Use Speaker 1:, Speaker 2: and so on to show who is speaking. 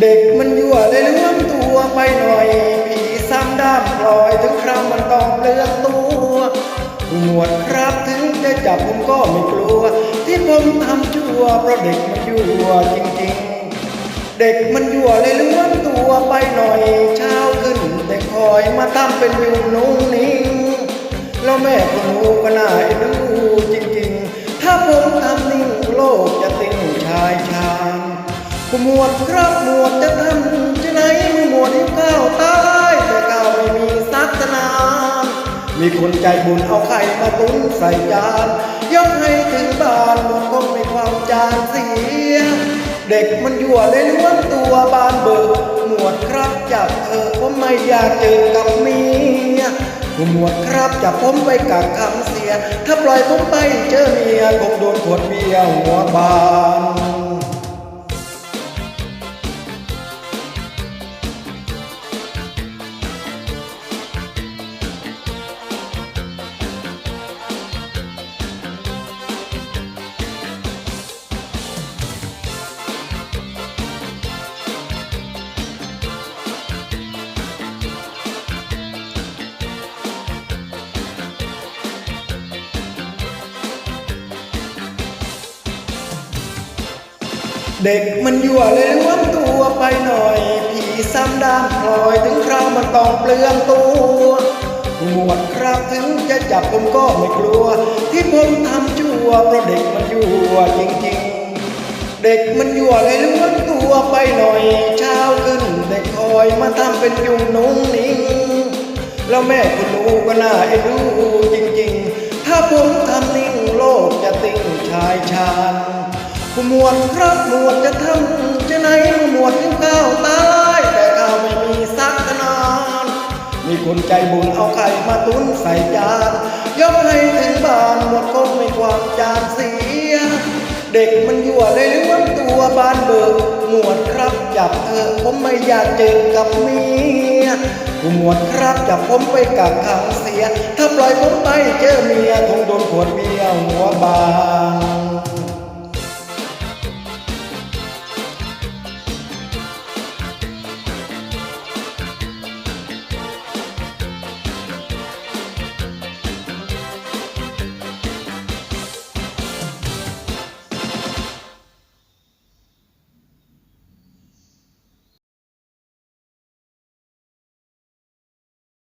Speaker 1: เด็กมันยั่วเลยล้วมตัวไปหน่อยผีซ้ำด้ามปล่อยถึงคราวมันต้องเปลือกตัวหนวดครับถึงจะจับผมก็ไม่กลัว ที่ผมทำชั่วเพราะเด็กมันยั่วจริงๆ เด็กมันยั่วเลยล้วมตัวไปหน่อย เช้าขึ้นแต่คอยมาทำเป็นอยู่นุ่งนิ่งแล้วแม่คนหนูก็น่าเอ็นดู ผู้หมวดครับหมวดจะทำจะไหนหมวดที่ก้าวตายแต่ก้าวไม่มีสักนามีคนใจบุญเอาไข่มาตุ้นใส่จานยกให้ถึงบ้านหมดคงไม่ความจานเสีย เด็กมันยั่วเลยล้วนตัวบานเบิกหมวดครับจับเธอผมไม่อยากเจอกับเมียผู้หมวดครับจับผมไปกักคำเสีย ถ้าปล่อยผมไปเจอเมียคงโดนขวดเบียร์หัวบาน เด็กมันยั่วเลยล้วนตัวไปหน่อย ผีซ้ำด้ามพลอยถึงคราวมันต้องเปลืองตัวหมวดครับถึงจะจับผมก็ไม่กลัว ที่ผมทำชั่วเพราะเด็กมันยั่วจริงๆ เด็กมันยั่วเลยล้วนตัวไปหน่อย เช้าขึ้นเด็กคอยมาทำเป็นยุงนุ่งนิ่งแล้วแม่คุณหนูก็น่าเอ็นดูจริงๆ ถ้าผมทำนิ่งโลกจะติ้งชายชาญ ผู้หมวดครับหมวดจะทำจะไหนหมวดถึงก้าวตายแต่ข้าวไม่มีสักนานมีคนใจบุญเอาไข่มาตุนใส่จานยกให้ถึงบ้านหมดคงไม่ความจานเสีย เด็กมันยั่วเลยล้วนตัวบานเบิกหมวดครับจับเธอผมไม่อยากเจอกับเมียผู้หมวดครับจับผมไปกักขังเสีย ถ้าปล่อยผมไปเจอเมียคงโดนขวดเบียร์หัวบาน